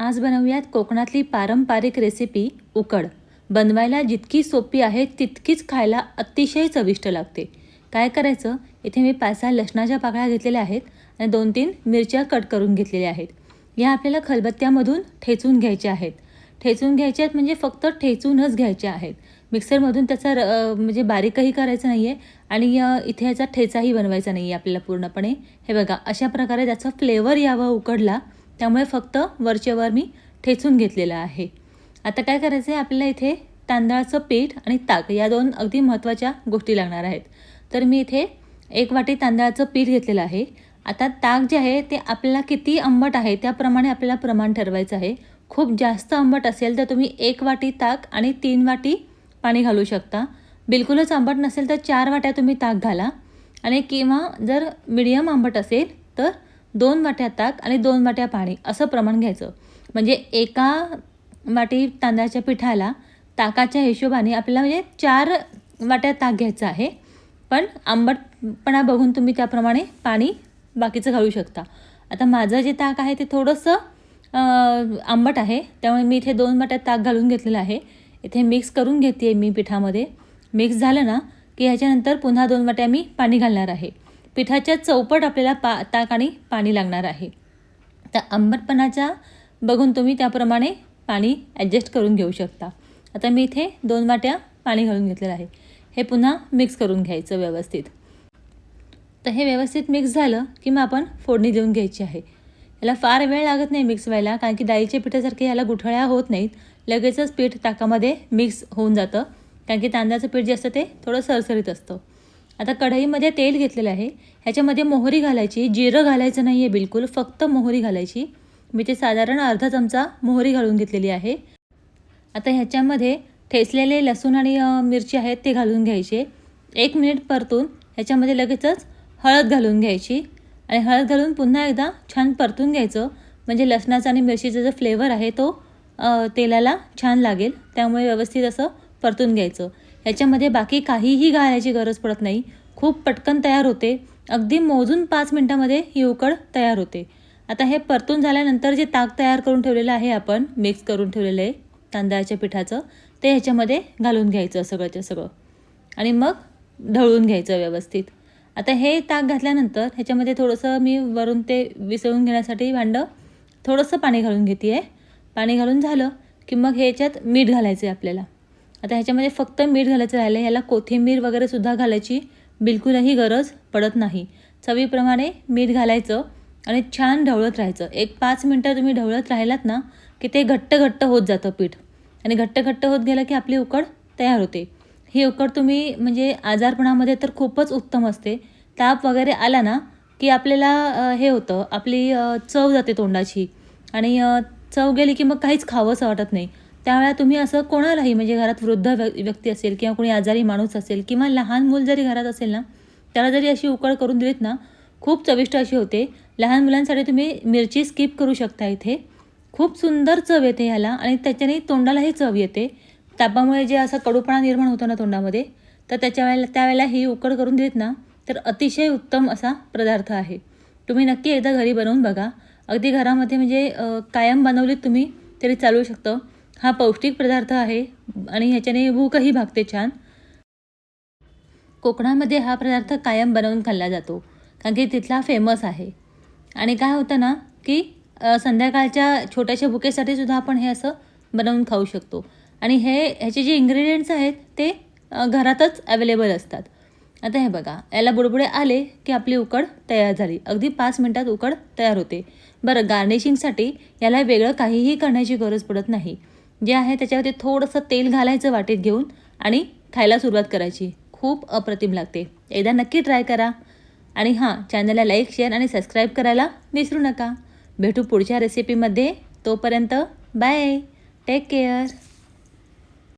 आज बनवूयात कोकणातली पारंपरिक रेसिपी उकड. बनवायला जितकी सोपी आहे तितकीच खायला अतिशय चविष्ट लागते. काय करायचं? इथे मी पाच सहा लसणाच्या पाकळ्या घेतलेल्या आहेत आणि दोन तीन मिरच्या कट करून घेतलेल्या आहेत. या आपल्याला खलबत्त्यामधून ठेचून घ्यायच्या आहेत. ठेचून घ्यायच्या आहेत म्हणजे फक्त ठेचूनच घ्यायच्या आहेत. मिक्सरमधून त्याचा र म्हणजे बारीकही करायचं नाही आहे आणि इथे याचा ठेचाही बनवायचा नाही आहे आपल्याला पूर्णपणे. हे बघा अशा प्रकारे त्याचा फ्लेवर यावा उकडला. त्यामुळे फक्त वरचेवर वर मी ठेचून घेतलेलं आहे. आता काय करायचं आहे आपल्याला इथे तांदळाचं पीठ आणि ताक या दोन अगदी महत्त्वाच्या गोष्टी लागणार आहेत. तर मी इथे एक वाटी तांदळाचं पीठ घेतलेलं आहे. आता ताक जे आहे ते आपल्याला किती आंबट आहे त्याप्रमाणे आपल्याला प्रमाण ठरवायचं आहे. खूप जास्त आंबट असेल तर तुम्ही एक वाटी ताक आणि तीन वाटी पाणी घालू शकता. बिलकुलच आंबट नसेल तर चार वाट्या तुम्ही ताक घाला. आणि किंवा जर मिडियम आंबट असेल तर दोन वाट्या ताक आणि दोन वाट्या पाणी असं प्रमाण घ्यायचं. म्हणजे एका वाटी तांदळाच्या पिठाला ताकाच्या हिशोबाने आपल्याला म्हणजे चार वाट्या ताक घ्यायचं आहे. पण आंबटपणा बघून तुम्ही त्याप्रमाणे पाणी बाकीचं घालू शकता. आता माझं जे ताक आहे ते थोडंसं आंबट आहे. त्यामुळे मी इथे दोन वाट्या ताक घालून घेतलेलं आहे. इथे मिक्स करून घेते आहे मी पिठामध्ये. मिक्स झालं ना की ह्याच्यानंतर पुन्हा दोन वाट्या मी पाणी घालणार आहे. पिठाच्या चौपट आपल्याला पा ताक आणि पाणी लागणार आहे. तर आंबटपणाच्या बघून तुम्ही त्याप्रमाणे पाणी ॲडजस्ट करून घेऊ शकता. आता मी इथे दोन वाट्या पाणी घालून घेतलेलं आहे. हे पुन्हा मिक्स करून घ्यायचं व्यवस्थित. तर हे व्यवस्थित मिक्स झालं की मग आपण फोडणी देऊन घ्यायची आहे. याला फार वेळ लागत नाही मिक्स व्हायला कारण की डाळीच्या पिठासारखे याला गुठळ्या होत नाहीत. लगेचच पीठ ताकामध्ये मिक्स होऊन जातं. कारण की तांदळाचं पीठ जे असतं ते थोडं सरसरीत असतं. आता कढईमध्ये तेल घेतलेलं आहे. ह्याच्यामध्ये मोहरी घालायची. जिरं घालायचं नाही आहे बिलकुल. फक्त मोहरी घालायची. मी ते साधारण अर्धा चमचा मोहरी घालून घेतलेली आहे. आता ह्याच्यामध्ये ठेचलेले लसूण आणि मिरची आहेत ते घालून घ्यायचे. एक मिनिट परतून ह्याच्यामध्ये लगेचच हळद घालून घ्यायची. आणि हळद घालून पुन्हा एकदा छान परतून घ्यायचं. म्हणजे लसणाचा आणि मिरचीचा जो फ्लेवर आहे तो तेलाला छान लागेल. त्यामुळे व्यवस्थित असं परतून घ्यायचं. ह्याच्यामध्ये बाकी काहीही घालायची गरज पडत नाही. खूप पटकन तयार होते. अगदी मोजून पाच मिनटामध्ये ही उकड तयार होते. आता हे परतून झाल्यानंतर जे ताक तयार करून ठेवलेलं आहे आपण मिक्स करून ठेवलेलं आहे तांदळाच्या पिठाचं ते ह्याच्यामध्ये घालून घ्यायचं सगळंच्या सगळं. आणि मग ढवळून घ्यायचं व्यवस्थित. आता हे ताक घातल्यानंतर ह्याच्यामध्ये थोडंसं मी वरून ते विसळून घेण्यासाठी भांडं थोडंसं पाणी घालून घेते आहे पाणी घालून झालं की मग ह्याच्यात मीठ घालायचं आहे आपल्याला. आता ह्याच्यामध्ये फक्त मीठ घालायचं राहिलं ह्याला कोथिंबीर वगैरे सुद्धा घालायची बिलकुलही गरज पडत नाही. चवीप्रमाणे मीठ घालायचं आणि छान ढवळत राहायचं. एक पाच मिनटं तुम्ही ढवळत राहिलात ना की ते घट्ट घट्ट होत जातं पीठ. आणि घट्ट घट्ट होत गेलं की आपली उकड तयार होते. ही उकड तुम्ही म्हणजे आजारपणामध्ये तर खूपच उत्तम असते. ताप वगैरे आला ना की आपल्याला हे होतं आपली चव जाते तोंडाची. आणि चव गेली की मग काहीच खावंसं वाटत नाही. त्यावेळेला तुम्ही असं कोणालाही म्हणजे घरात वृद्ध व्य- व्यक्ती असेल किंवा कोणी आजारी माणूस असेल किंवा लहान मूल जरी घरात असेल ना त्याला जरी अशी उकळ करून दिलीत ना खूप चविष्ट अशी होते. लहान मुलांसाठी तुम्ही मिरची स्किप करू शकता इथे. खूप सुंदर चव येते ह्याला आणि त्याच्याने तोंडालाही चव येते. तापामुळे जे असा कडूपणा निर्माण होतो ना तोंडामध्ये तर त्याच्या वेळेला त्यावेळेला ही उकड करून देत ना तर अतिशय उत्तम असा पदार्थ आहे. तुम्ही नक्की एकदा घरी बनवून बघा. अगदी घरामध्ये म्हणजे कायम बनवलीत तुम्ही तरी चालू शकतं. हा पौष्टिक पदार्थ आहे आणि ह्याच्याने भूकही भागते छान. कोकणामध्ये हा पदार्थ कायम बनवून खाल्ला जातो कारण की तिथला फेमस आहे. आणि काय होतं ना की संध्याकाळच्या छोट्याशा भुकेसाठी सुद्धा आपण हे असं बनवून खाऊ शकतो. आणि हे ह्याचे जे इन्ग्रेडियंट्स आहेत ते घरातच अवेलेबल असतात. आता हे बघा याला बुडबुडे आले की आपली उकड तयार झाली. अगदी पाच मिनटात उकड तयार होते. बरं गार्निशिंगसाठी याला वेगळं काहीही करण्याची गरज पडत नाही. जे आहे त्याच्यावरती थोडंसं तेल घालायचं वाटेत घेऊन आणि खायला सुरुवात करायची. खूप अप्रतिम लागते. एकदा नक्की ट्राय करा. आणि हां चॅनलला लाईक शेअर आणि सबस्क्राईब करायला विसरू नका. भेटू पुढच्या रेसिपीमध्ये. तोपर्यंत बाय. Take care.